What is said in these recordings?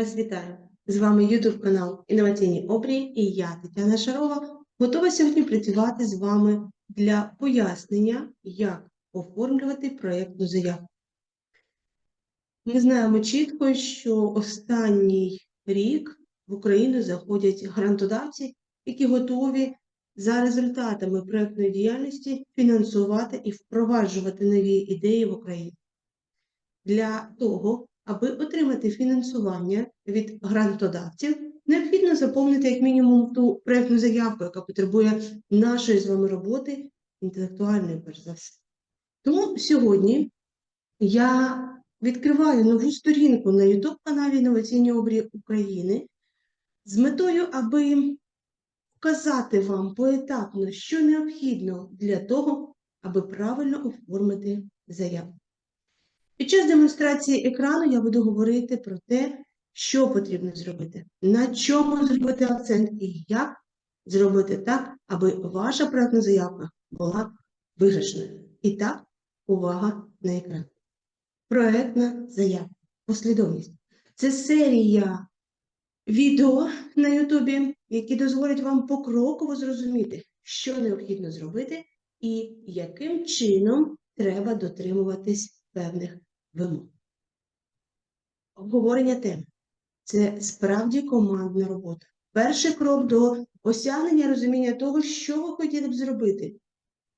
вас вітаю! З вами YouTube канал Інноваційні обрії і я, Тетяна Шарова, готова сьогодні працювати з вами для пояснення, як оформлювати проєктну заяву. Ми знаємо чітко, що останній рік в Україну заходять грантодавці, які готові за результатами проєктної діяльності фінансувати і впроваджувати нові ідеї в Україні. Для того, аби отримати фінансування від грантодавців, необхідно заповнити як мінімум ту проєктну заявку, яка потребує нашої з вами роботи, інтелектуальної, перш за все. Тому сьогодні я відкриваю нову сторінку на YouTube каналі Інноваційні обрії України з метою, аби вказати вам поетапно, що необхідно для того, аби правильно оформити заяву. Під час демонстрації екрану я буду говорити про те, що потрібно зробити, на чому зробити акцент і як зробити так, аби ваша проєктна заявка була виграшною. І так, увага на екран. Проєктна заява. Послідовність. Це серія відео на Ютубі, які дозволять вам покроково зрозуміти, що необхідно зробити і яким чином треба дотримуватись певних вимог. Обговорення тем це справді командна робота. Перший крок до осягнення розуміння того, що ви хотіли б зробити,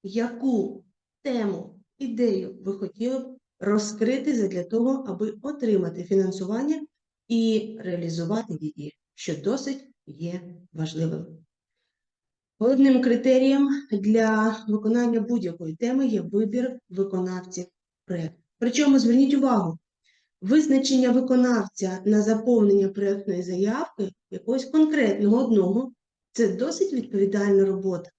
яку тему, ідею ви хотіли б розкрити для того, аби отримати фінансування і реалізувати її, що досить є важливим. Головним критерієм для виконання будь-якої теми є вибір виконавців проєкту. Причому зверніть увагу, визначення виконавця на заповнення проєктної заявки якогось конкретного одного це досить відповідальна робота.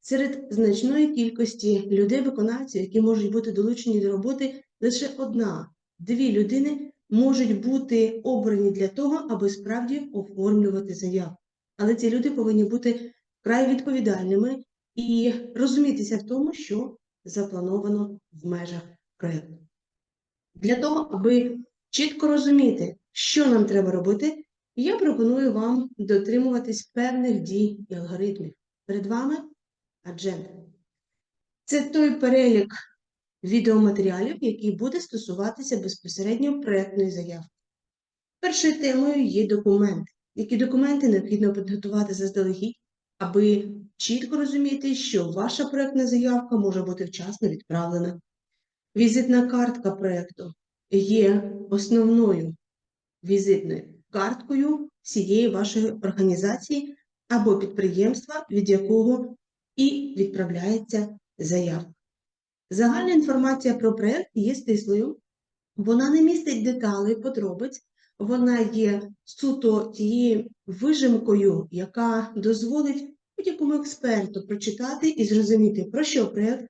Серед значної кількості людей-виконавців, які можуть бути долучені до роботи, лише одна, дві людини можуть бути обрані для того, аби справді оформлювати заяву. Але ці люди повинні бути вкрай відповідальними і розумітися в тому, що заплановано в межах проєкту. Для того, аби чітко розуміти, що нам треба робити, я пропоную вам дотримуватись певних дій і алгоритмів. Перед вами адженда. Це той перелік відеоматеріалів, який буде стосуватися безпосередньо проєктної заявки. Першою темою є документи. Які документи необхідно підготувати заздалегідь, аби чітко розуміти, що ваша проєктна заявка може бути вчасно відправлена. Візитна картка проєкту є основною візитною карткою всієї вашої організації або підприємства, від якого і відправляється заявка. Загальна інформація про проєкт є стислою, вона не містить деталей, подробиць, вона є суто тією вижимкою, яка дозволить будь-якому експерту прочитати і зрозуміти, про що проєкт,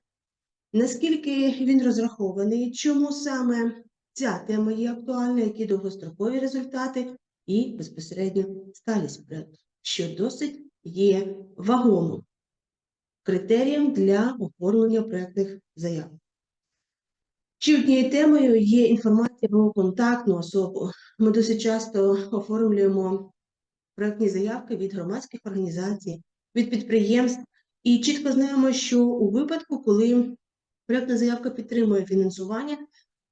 наскільки він розрахований, чому саме ця тема є актуальна, які довгострокові результати і безпосередньо сталість проєкту, що досить є вагомим критерієм для оформлення проєктних заяв. Ще однією темою є інформація про контактну особу. Ми досить часто оформлюємо проєктні заявки від громадських організацій, від підприємств і чітко знаємо, що у випадку, коли проєктна заявка підтримує фінансування,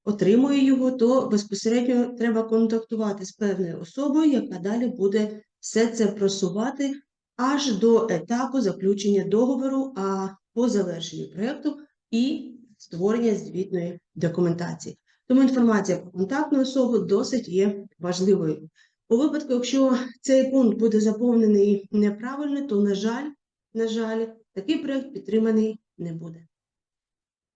отримує його, то безпосередньо треба контактувати з певною особою, яка далі буде все це просувати аж до етапу заключення договору, а по завершенню проєкту і створення звітної документації. Тому інформація про контактну особу досить є важливою. У випадку, якщо цей пункт буде заповнений неправильно, то, на жаль, на жаль, такий проєкт підтриманий не буде.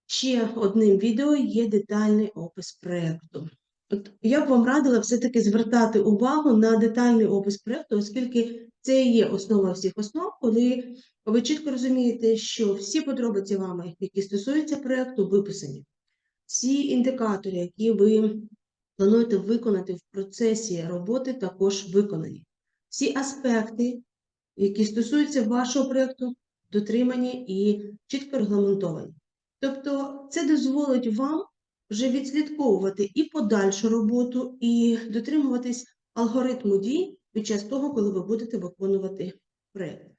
Ще одним відео є детальний опис проєкту. От я б вам радила все-таки звертати увагу на детальний опис проєкту, оскільки це є основа всіх основ, коли ви чітко розумієте, що всі подробиці вами, які стосуються проєкту, виписані. Всі індикатори, які ви плануєте виконати в процесі роботи, також виконані. Всі аспекти, які стосуються вашого проєкту, дотримані і чітко регламентовані. Тобто, це дозволить вам вже відслідковувати і подальшу роботу, і дотримуватись алгоритму дій під час того, коли ви будете виконувати проєкт.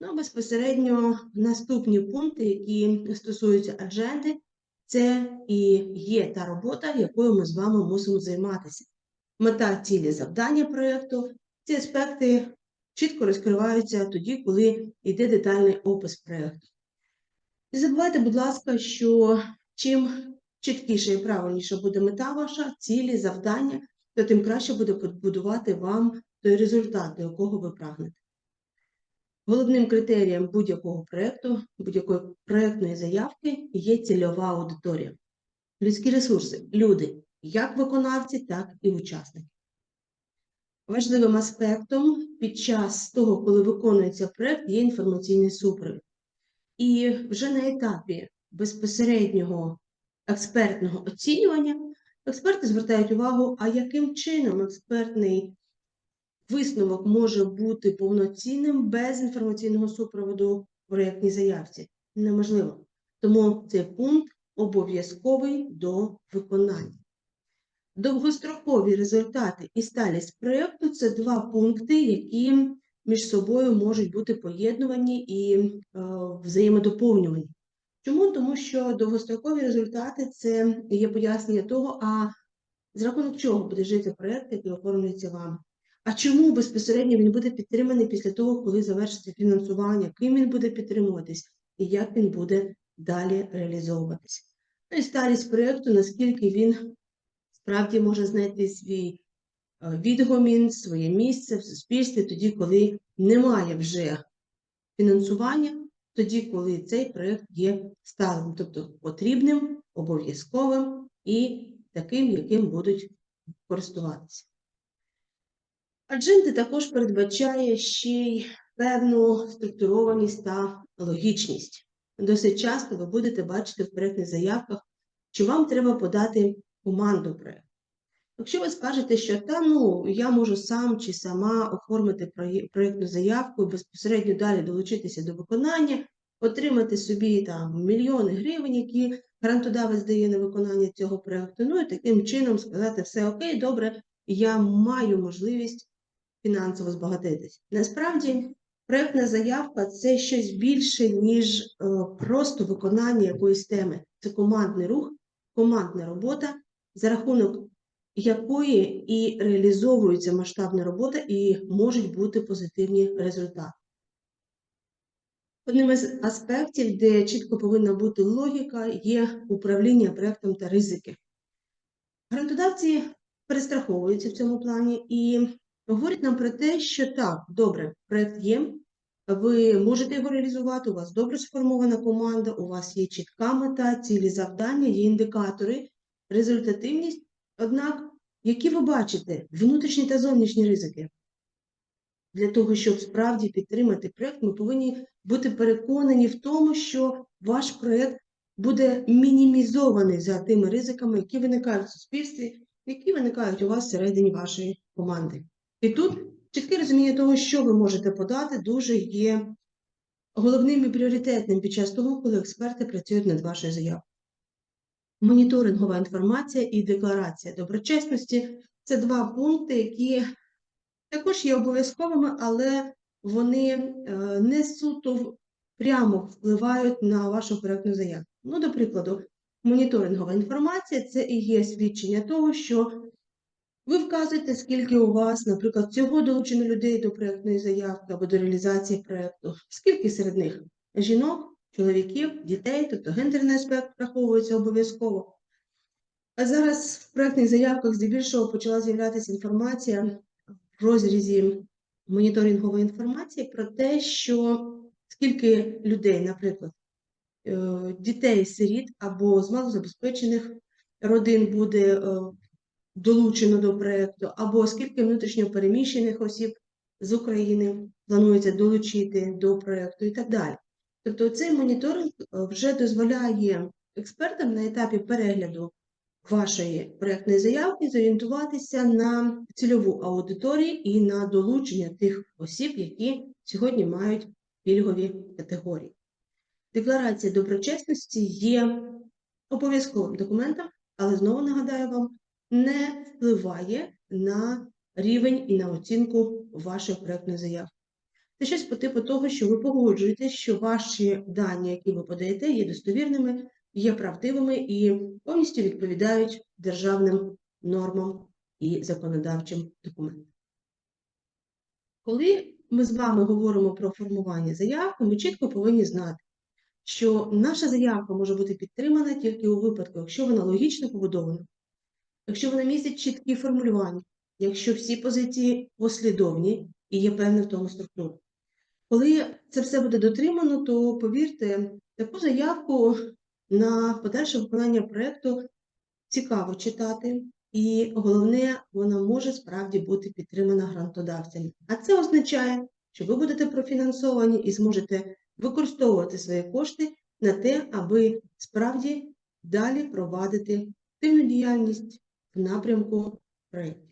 Ну, безпосередньо наступні пункти, які стосуються адженди, це і є та робота, якою ми з вами мусимо займатися. Мета цілі завдання проєкту. Ці аспекти чітко розкриваються тоді, коли йде детальний опис проєкту. Не забувайте, будь ласка, що чим чіткіше і правильніше буде мета ваша, цілі, завдання, то тим краще буде побудувати вам той результат, до якого ви прагнете. Головним критерієм будь-якого проєкту, будь-якої проєктної заявки є цільова аудиторія. Людські ресурси, люди, як виконавці, так і учасники. Важливим аспектом під час того, коли виконується проєкт, є інформаційний супровід. І вже на етапі безпосереднього експертного оцінювання експерти звертають увагу, а яким чином експертний висновок може бути повноцінним без інформаційного супроводу в проєктній заявці. Неможливо. Тому цей пункт обов'язковий до виконання. Довгострокові результати і сталість проєкту це два пункти, які між собою можуть бути поєднувані і е, взаємодоповнювані. Чому? Тому що довгострокові результати це є пояснення того, а з рахунок чого буде жити проєкт, який оформлюється вам. А чому безпосередньо він буде підтриманий після того, коли завершиться фінансування, ким він буде підтримуватись і як він буде далі реалізовуватися? Ну і старість проєкту, наскільки він справді може знайти свій відгомін, своє місце в суспільстві, тоді, коли немає вже фінансування, тоді, коли цей проєкт є сталим, тобто потрібним, обов'язковим і таким, яким будуть користуватися. Адженти також передбачає ще й певну структурованість та логічність. Досить часто ви будете бачити в проєктних заявках, що вам треба подати команду проєкту. Якщо ви скажете, що та ну я можу сам чи сама оформити проєктну заявку і безпосередньо далі долучитися до виконання, отримати собі там мільйони гривень, які грантодавець дає на виконання цього проєкту, ну і таким чином сказати, все окей, добре, я маю можливість фінансово збагатитись. Насправді, проєктна заявка це щось більше, ніж е, просто виконання якоїсь теми. Це командний рух, командна робота, за рахунок якої і реалізовується масштабна робота, і можуть бути позитивні результати. Одним із аспектів, де чітко повинна бути логіка, є управління проєктом та ризики. Грантодавці перестраховуються в цьому плані і говорять нам про те, що так, добре, проєкт є, ви можете його реалізувати, у вас добре сформована команда, у вас є чітка мета, цілі завдання, є індикатори, результативність. Однак, які ви бачите внутрішні та зовнішні ризики? Для того, щоб справді підтримати проєкт, ми повинні бути переконані в тому, що ваш проєкт буде мінімізований за тими ризиками, які виникають в суспільстві, які виникають у вас всередині вашої команди. І тут чітке розуміння того, що ви можете подати, дуже є головним і пріоритетним під час того, коли експерти працюють над вашою заявою. Моніторингова інформація і декларація доброчесності це два пункти, які також є обов'язковими, але вони е, не суто прямо впливають на вашу проєктну заяву. Ну, до прикладу, моніторингова інформація це і є свідчення того, що ви вказуєте, скільки у вас, наприклад, цього долучено людей до проєктної заявки або до реалізації проєкту, скільки серед них жінок, чоловіків, дітей, тобто гендерний аспект враховується обов'язково. А зараз в проєктних заявках здебільшого почала з'являтися інформація в розрізі моніторингової інформації про те, що скільки людей, наприклад, е, дітей-сиріт або з малозабезпечених родин буде е, долучено до проєкту, або скільки внутрішньо переміщених осіб з України планується долучити до проєкту і так далі. Тобто цей моніторинг е, вже дозволяє експертам на етапі перегляду вашої проєктної заявки зорієнтуватися на цільову аудиторію і на долучення тих осіб, які сьогодні мають пільгові категорії. Декларація доброчесності є обов'язковим документом, але знову нагадаю вам, не впливає на рівень і на оцінку вашої проектної заяви. Це щось по типу того, що ви погоджуєте, що ваші дані, які ви подаєте, є достовірними, є правдивими і повністю відповідають державним нормам і законодавчим документам. Коли ми з вами говоримо про формування заявки, ми чітко повинні знати, що наша заявка може бути підтримана тільки у випадку, якщо вона логічно побудована, якщо вона містить чіткі формулювання, якщо всі позиції послідовні і є певна в тому структура. Коли це все буде дотримано, то повірте, таку заявку на подальше виконання проєкту цікаво читати, і головне, вона може справді бути підтримана грантодавцями. А це означає, що ви будете профінансовані і зможете використовувати свої кошти на те, аби справді далі провадити активну діяльність в напрямку проєктів.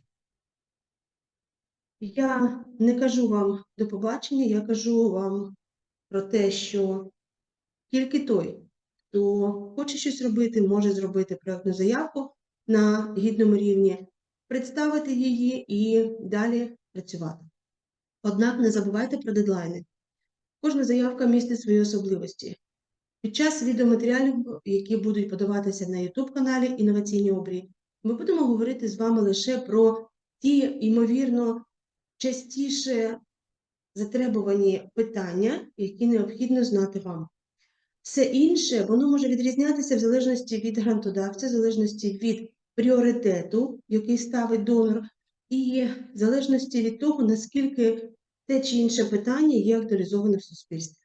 Я не кажу вам до побачення, я кажу вам про те, що тільки той, хто хоче щось робити, може зробити проєктну заявку на гідному рівні, представити її і далі працювати. Однак не забувайте про дедлайни. Кожна заявка містить свої особливості. Під час відеоматеріалів, які будуть подаватися на YouTube каналі Інноваційні обрії, ми будемо говорити з вами лише про ті, ймовірно, частіше затребувані питання, які необхідно знати вам. Все інше, воно може відрізнятися в залежності від грантодавця, в залежності від пріоритету, який ставить донор, і в залежності від того, наскільки те чи інше питання є актуалізоване в суспільстві.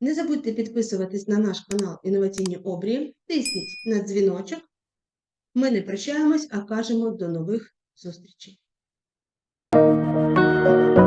Не забудьте підписуватись на наш канал Інноваційні обрії, тисніть на дзвіночок. Ми не прощаємось, а кажемо до нових зустрічей. Thank you.